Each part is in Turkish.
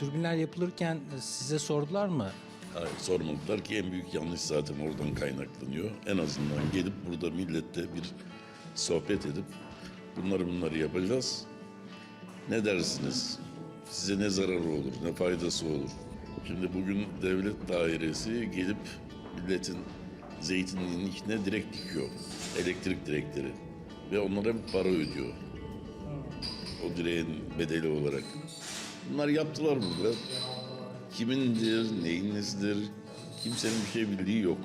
türbinler yapılırken e, size sordular mı? Hayır, sormadılar ki en büyük yanlış zaten oradan kaynaklanıyor. En azından gelip burada millette bir sohbet edip bunları bunları yapacağız. Ne dersiniz? Size ne zararı olur, ne faydası olur? Şimdi bugün devlet dairesi gelip milletin zeytinliğinin içine direkt dikiyor. Elektrik direkleri. Ve onlara bir para ödüyor. O direğin bedeli olarak. Bunlar yaptılar burada. Kimindir, neyin nesidir kimsenin bir şey bildiği yok.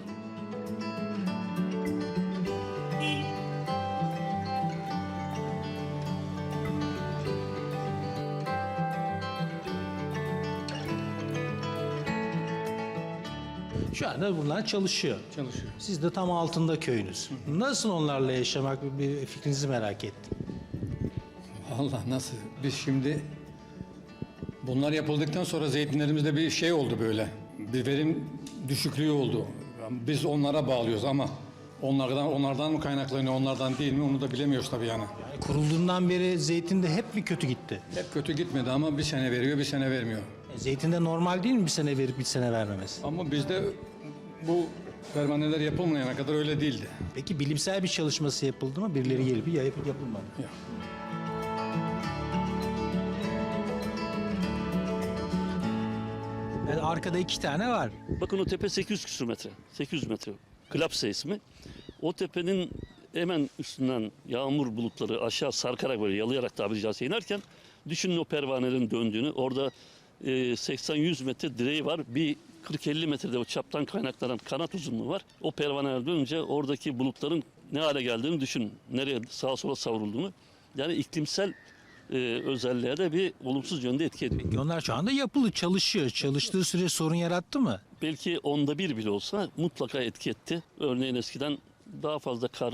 Şu anda bunlar çalışıyor. Çalışıyor. Siz de tam altında köyünüz. Nasıl onlarla yaşamak bir bir fikrinizi merak ettim. Allah nasıl? Biz şimdi bunlar yapıldıktan sonra zeytinlerimizde bir şey oldu böyle. Bir verim düşüklüğü oldu. Biz onlara bağlıyoruz ama onlardan onlardan mı kaynaklanıyor, onlardan değil mi onu da bilemiyoruz tabii yani. Yani kurulduğundan beri zeytin de hep mi kötü gitti? Hep kötü gitmedi ama bir sene veriyor, bir sene vermiyor. E, Zeytinde normal değil mi bir sene verip bir sene vermemesi? Ama bizde bu pervaneler yapılmayana kadar öyle değildi. Peki bilimsel bir çalışması yapıldı mı? Birileri gelip ya yapıp yapılmadı. Ya. Yani arkada iki tane var. Bakın o tepe 800 küsur metre. 800 metre. Klapsa ismi. O tepenin hemen üstünden yağmur bulutları aşağı sarkarak böyle yalayarak tabiri caizse inerken düşünün o pervanelerin döndüğünü. Orada e, 80-100 metre direği var. Bir 40-50 metrede o çaptan kaynaklanan kanat uzunluğu var. O pervaneler dönünce oradaki bulutların ne hale geldiğini düşünün. Nereye sağa sola savrulduğunu. Yani iklimsel e, özelliğe de bir olumsuz yönde etki ediyor. Peki onlar şu anda yapılı, çalışıyor. Çalıştığı süre sorun yarattı mı? belki onda bir bile olsa mutlaka etki etti. Örneğin eskiden daha fazla kar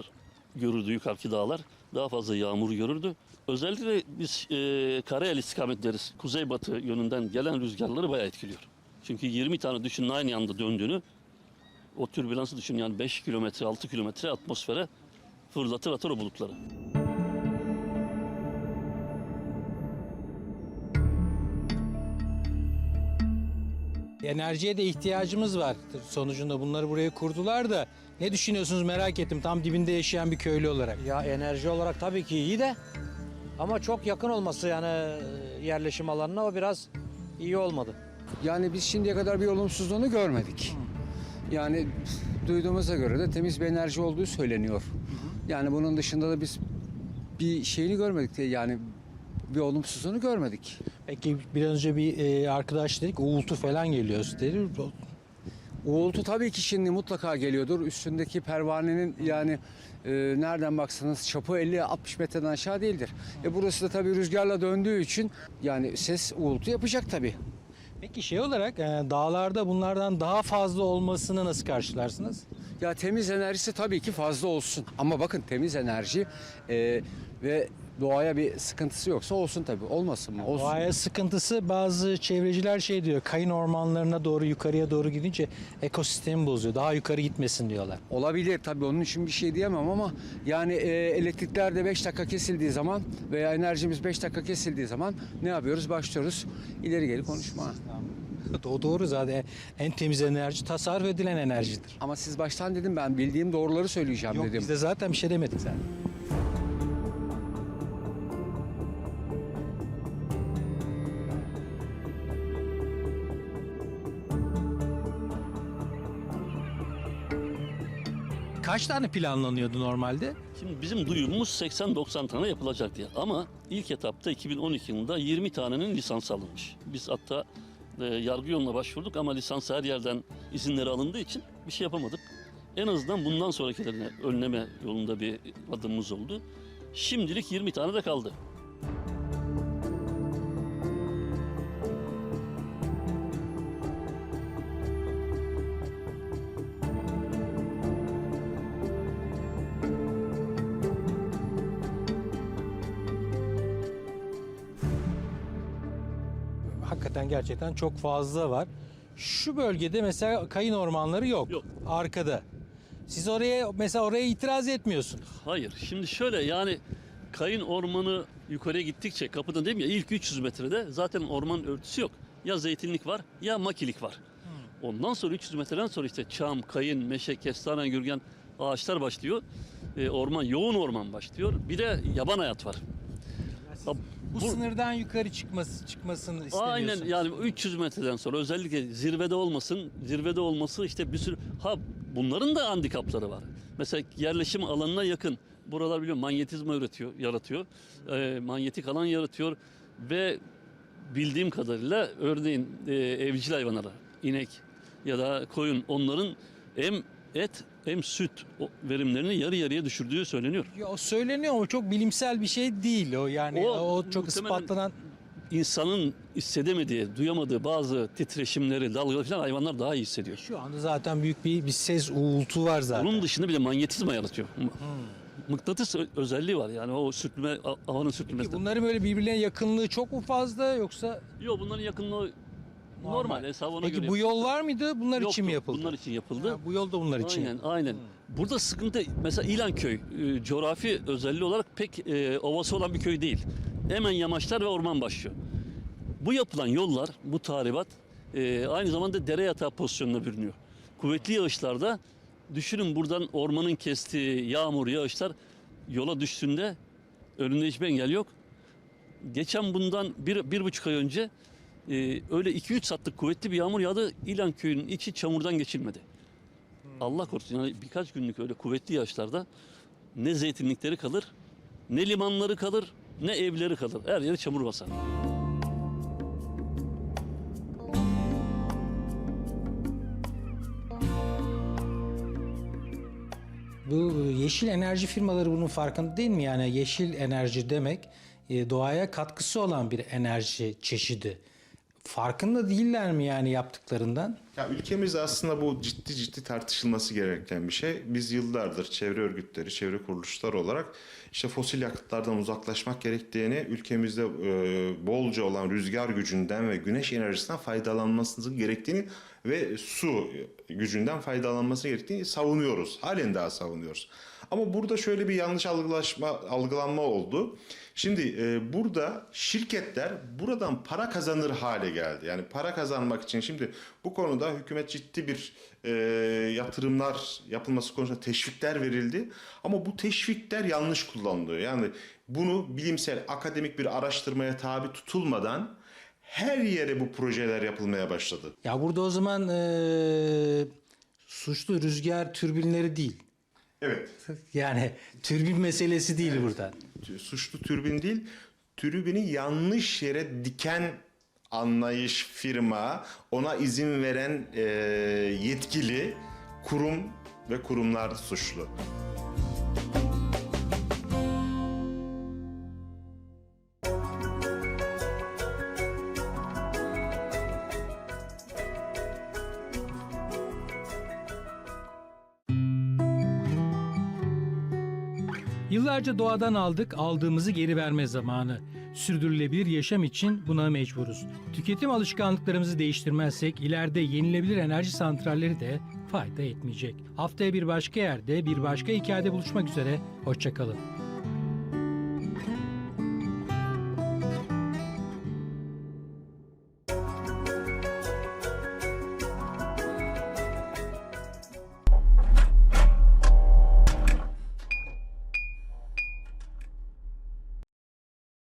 görürdü yukarıki dağlar. Daha fazla yağmur görürdü. Özellikle biz e, Karayel istikamet deriz. Kuzeybatı yönünden gelen rüzgarları bayağı etkiliyor. Çünkü 20 tane düşünün aynı anda döndüğünü o türbülansı düşün yani 5 kilometre 6 kilometre atmosfere fırlatır atar o bulutları. Enerjiye de ihtiyacımız var. Sonucunda bunları buraya kurdular da ne düşünüyorsunuz merak ettim. Tam dibinde yaşayan bir köylü olarak. Ya enerji olarak tabii ki iyi de ama çok yakın olması yani e, yerleşim alanına o biraz iyi olmadı. Yani biz şimdiye kadar bir olumsuzluğunu görmedik. Yani duyduğumuza göre de temiz bir enerji olduğu söyleniyor. Yani bunun dışında da biz bir şeyini görmedik de yani bir olumsuzluğunu görmedik. Peki biraz önce bir e, arkadaş dedik uğultu falan geliyor dedi. Uğultu tabii ki şimdi mutlaka geliyordur. Üstündeki pervanenin yani e, nereden baksanız çapı 50-60 metreden aşağı değildir. E burası da tabii rüzgarla döndüğü için yani ses uğultu yapacak tabii. Peki şey olarak e, dağlarda bunlardan daha fazla olmasını nasıl karşılarsınız? Ya temiz enerjisi tabii ki fazla olsun. Ama bakın temiz enerji e, ve doğaya bir sıkıntısı yoksa olsun tabii. Olmasın mı? Olsun. Doğaya sıkıntısı bazı çevreciler şey diyor. Kayın ormanlarına doğru yukarıya doğru gidince ekosistemi bozuyor. Daha yukarı gitmesin diyorlar. Olabilir tabii onun için bir şey diyemem ama yani e, elektrikler de 5 dakika kesildiği zaman veya enerjimiz 5 dakika kesildiği zaman ne yapıyoruz? Başlıyoruz ileri geri konuşmaya. o doğru zaten en temiz enerji tasarruf edilen enerjidir. Ama siz baştan dedim ben bildiğim doğruları söyleyeceğim Yok dedim. biz de zaten bir şey demedik zaten. Kaç tane planlanıyordu normalde? Şimdi bizim duyumumuz 80-90 tane yapılacak diye. Ama ilk etapta 2012 yılında 20 tanenin lisansı alınmış. Biz hatta e, yargı yoluna başvurduk ama lisans her yerden izinleri alındığı için bir şey yapamadık. En azından bundan sonrakilerine önleme yolunda bir adımımız oldu. Şimdilik 20 tane de kaldı. Hakikaten gerçekten çok fazla var. Şu bölgede mesela kayın ormanları yok. Yok. Arkada. Siz oraya mesela oraya itiraz etmiyorsunuz. Hayır. Şimdi şöyle yani kayın ormanı yukarıya gittikçe kapıda değil mi ya ilk 300 metrede zaten orman örtüsü yok. ya zeytinlik var ya makilik var. Ondan sonra 300 metreden sonra işte çam, kayın, meşe, kestane, gürgen ağaçlar başlıyor. E, orman, yoğun orman başlıyor. Bir de yaban hayat var. Ha, Bu, sınırdan yukarı çıkması çıkmasını Aynen istemiyorsunuz. yani 300 metreden sonra özellikle zirvede olmasın, zirvede olması işte bir sürü ha bunların da handikapları var. Mesela yerleşim alanına yakın. Buralar biliyorum manyetizma üretiyor, yaratıyor. Ee, manyetik alan yaratıyor ve bildiğim kadarıyla örneğin e, evcil hayvanlara, inek ya da koyun onların hem et hem süt verimlerini yarı yarıya düşürdüğü söyleniyor. Ya o söyleniyor ama çok bilimsel bir şey değil o yani O o, çok ispatlanan İnsanın hissedemediği, duyamadığı bazı titreşimleri, dalgaları falan hayvanlar daha iyi hissediyor. şu anda zaten büyük bir, bir ses uğultu var zaten. Bunun dışında bir de manyetizma yaratıyor. M- Mıknatıs özelliği var yani o sürtünme, havanın sürtünmesi. Peki bunların böyle birbirlerine yakınlığı çok mu fazla yoksa Yok bunların yakınlığı normal, hesabı ona Peki göre bu yol var mıydı? Bunlar için mi Yoktu, yapıldı? Bunlar için yapıldı. Ha, bu yol da bunlar için. Aynen, aynen. Burada sıkıntı mesela İlanköy e, coğrafi özelliği olarak pek e, ovası olan bir köy değil. Hemen yamaçlar ve orman başlıyor. Bu yapılan yollar, bu tahribat e, aynı zamanda dere yatağı pozisyonuna bürünüyor. Kuvvetli yağışlarda düşünün buradan ormanın kestiği yağmur, yağışlar yola düştüğünde önünde hiçbir engel yok. Geçen bundan bir, bir buçuk ay önce e, öyle 2-3 saatlik kuvvetli bir yağmur yağdı. İlan köyünün içi çamurdan geçilmedi. Allah korusun yani birkaç günlük öyle kuvvetli yağışlarda ne zeytinlikleri kalır, ne limanları kalır, ne evleri kalır. Her yeri çamur basar. Bu yeşil enerji firmaları bunun farkında değil mi? Yani yeşil enerji demek e, doğaya katkısı olan bir enerji çeşidi. Farkında değiller mi yani yaptıklarından? Ya ülkemizde aslında bu ciddi ciddi tartışılması gereken bir şey. Biz yıllardır çevre örgütleri, çevre kuruluşları olarak işte fosil yakıtlardan uzaklaşmak gerektiğini, ülkemizde e, bolca olan rüzgar gücünden ve güneş enerjisinden faydalanması gerektiğini ve su gücünden faydalanması gerektiğini savunuyoruz. Halen daha savunuyoruz. Ama burada şöyle bir yanlış algılaşma, algılanma oldu. Şimdi e, burada şirketler buradan para kazanır hale geldi. Yani para kazanmak için şimdi bu konuda hükümet ciddi bir e, yatırımlar yapılması konusunda teşvikler verildi. Ama bu teşvikler yanlış kullanılıyor. Yani bunu bilimsel, akademik bir araştırmaya tabi tutulmadan her yere bu projeler yapılmaya başladı. Ya burada o zaman e, suçlu rüzgar türbinleri değil. Evet. Yani türbin meselesi değil burada. suçlu türbin değil, türbini yanlış yere diken anlayış firma, ona izin veren e, yetkili kurum ve kurumlar suçlu. Yıllarca doğadan aldık, aldığımızı geri verme zamanı. Sürdürülebilir yaşam için buna mecburuz. Tüketim alışkanlıklarımızı değiştirmezsek ileride yenilebilir enerji santralleri de fayda etmeyecek. Haftaya bir başka yerde, bir başka hikayede buluşmak üzere. Hoşçakalın.